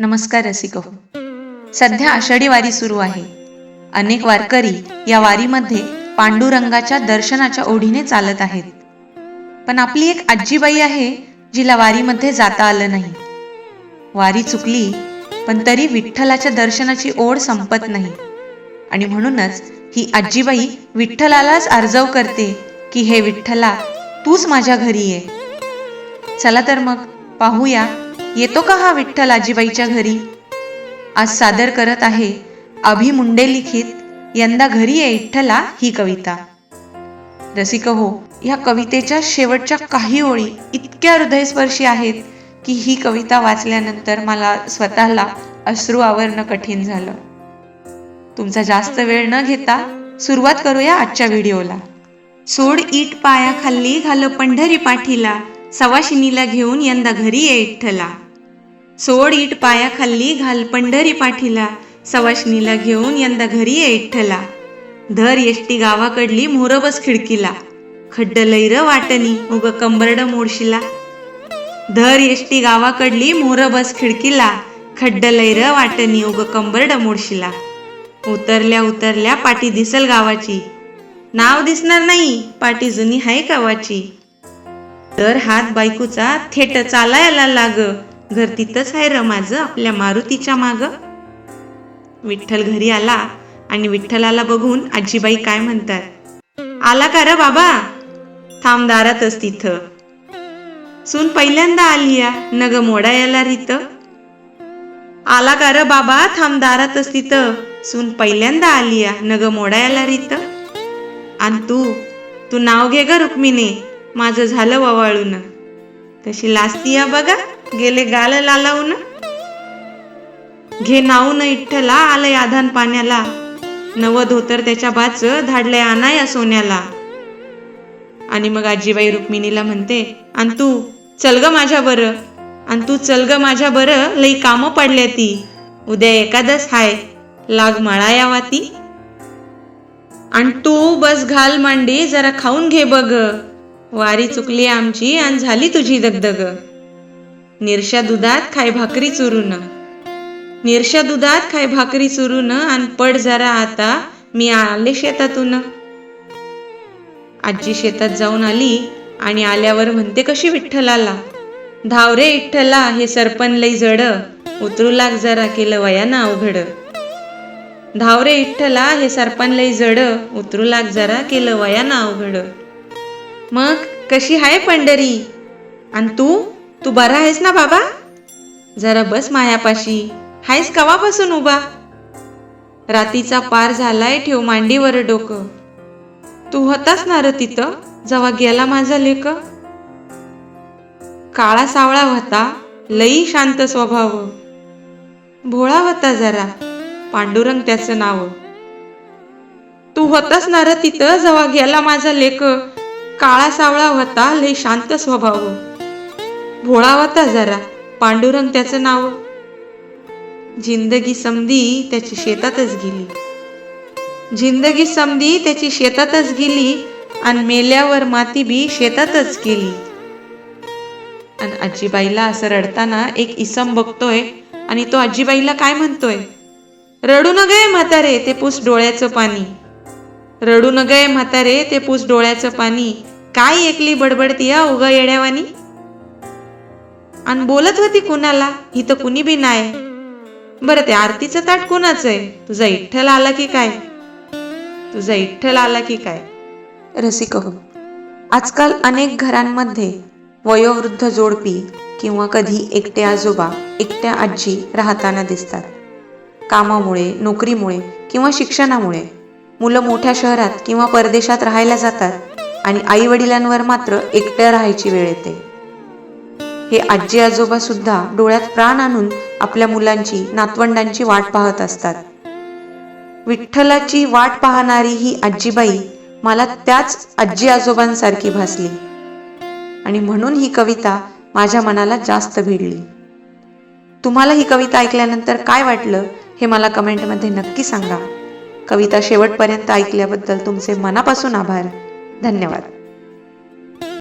नमस्कार रसिक. हो सध्या आषाढी वारी सुरू आहे. अनेक वारकरी या वारीमध्ये पांडुरंगाच्या दर्शनाच्या ओढीने चालत आहेत. पण आपली एक आजीबाई आहे जिला वारीमध्ये जाता आलं नाही. वारी चुकली पण तरी विठ्ठलाच्या दर्शनाची ओढ संपत नाही. आणि म्हणूनच ही आजीबाई विठ्ठलालाच अर्जव करते की हे विठ्ठला तूच माझ्या घरी ये. चला तर मग पाहूया येतो का हा विठ्ठल आजीबाईच्या घरी? आज सादर करत आहे अभि मुंडे लिखित यंदा घरी ये विठ्ठला ही कविता. रसिक हो या कवितेच्या शेवटच्या काही ओळी इतक्या हृदयस्पर्शी आहेत की ही कविता वाचल्यानंतर मला स्वतःला अश्रू आवरणं कठीण झालं. तुमचा जास्त वेळ न घेता सुरुवात करूया आजच्या व्हिडिओला. सोड ईट पायाखाली घाल पंढरी पाठीला सवाशिनीला घेऊन यंदा घरी ये विठ्ठला सोड ईट पायाखाली घाल पंढरी पाठीला. सवाशिनीला घेऊन यंदा घरी ये विठ्ठला धर येष्टी गावाकडली मोरबस खिडकीला. खड्ड लैर वाटणी उग कंबरड मोडशीला. धर येष्टी गावाकडली मोरबस खिडकीला. खड्ड लैर वाटणी उग कंबरड मोडशीला. उतरल्या उतरल्या पाटी दिसल गावाची. नाव दिसणार नाही पाटी जुनी हाय गावाची. तर हात बायकोचा थेट चालायला लाग. घर तिथंच आहे र माझं आपल्या मारुतीच्या माग. विठ्ठल घरी आला आणि विठ्ठलाला बघून आजीबाई काय म्हणतात? आला का र बाबा? थांब दारातच तिथं. सून पहिल्यांदा आली या नग मोडायला रित. आला का र बाबा? थांब दारातच तिथं. सून पहिल्यांदा आली या नग मोडायला रित. आणि तू तू नाव घे ग रुक्मिणी. माझं झालं ववाळून. तशी लास्तिया बघा गेले गाल लालावून. घे नाऊन इठ्ठला आलंय आधान पाण्याला. नव धोतर त्याच्या बाच धाडलंय आणाया सोन्याला. आणि मग आजीबाई रुक्मिणीला म्हणते आणि तू चल ग माझ्या बर. आणि तू चल ग माझ्या बर लई कामं पडल्या ती. उद्या एकादस हाय लाग मळाया वाती आणि तू बस घाल मांडी जरा खाऊन घे बघ. वारी चुकली आमची आणि झाली तुझी दगदग. निरशा दुधात खाय भाकरी चुरून. निरशा दुधात खाय भाकरी चुरून आणि पड जरा आता मी आले शेतातून. आजी शेतात जाऊन आली आणि आल्यावर म्हणते कशी विठ्ठलाला? धाव रे विठ्ठला हे सरपण लई जड. उतरू लाग जरा केलं वयानं अवघड. धाव रे विठ्ठला हे सरपण लई जड. उतरू लाग जरा केलं वयानं अवघड. मग कशी आहे पंढरी? आणि तू? तू बरा आहेस ना बाबा? जरा बस मायापाशी. हायस कवापासून उभा? रातीचा पार झालाय ठेव मांडीवर डोकं. तू होतास ना र तिथं? जेव्हा गेला माझा लेक? काळा सावळा होता लई शांत स्वभाव. भोळा होता जरा पांडुरंग त्याचं नाव. तू होतास ना र तिथं? जेव्हा गेला माझा लेक? काळा सावळा होता लय शांत स्वभाव. भोळा होता जरा पांडुरंग त्याचं नाव. जिंदगी समधी त्याची शेतातच गेली. जिंदगी समधी त्याची शेतातच गेली आणि मेल्यावर माती बी शेतातच गेली. आणि आजीबाईला असं रडताना एक इसम बघतोय आणि तो आजीबाईला काय म्हणतोय? रडू न गये म्हातारे ते पूस डोळ्याचं पाणी. रडू न गये म्हातारे ते पूस डोळ्याचं पाणी. काय एकली बडबडती या उगा येड्यावानी? आणि बोलत होती कुणाला? ही तर कुणी बी नाही बरं ते आरतीचं ताट कुणाचं आहे? तुझा इठ्ठल आला की काय? तुझा इठ्ठल आला की काय? रसिक हो आजकाल अनेक घरांमध्ये वयोवृद्ध जोडपी किंवा कधी एकटे आजोबा एकट्या आजी राहताना दिसतात. कामामुळे नोकरीमुळे किंवा शिक्षणामुळे मुलं मोठ्या शहरात किंवा परदेशात राहायला जातात. आणि आई वडिलांवर मात्र एकट्या राहायची वेळ येते. हे आजी आजोबा सुद्धा डोळ्यात प्राण आणून आपल्या मुलांची नातवंडांची वाट पाहत असतात. विठ्ठलाची वाट पाहणारी ही आजीबाई मला त्याच आजी आजोबांसारखी भासली. आणि म्हणून ही कविता माझ्या मनाला जास्त भिडली. तुम्हाला ही कविता ऐकल्यानंतर काय वाटलं हे मला कमेंटमध्ये नक्की सांगा. कविता शेवटपर्यंत ऐकल्याबद्दल तुमचे मनापासून आभार. धन्यवाद.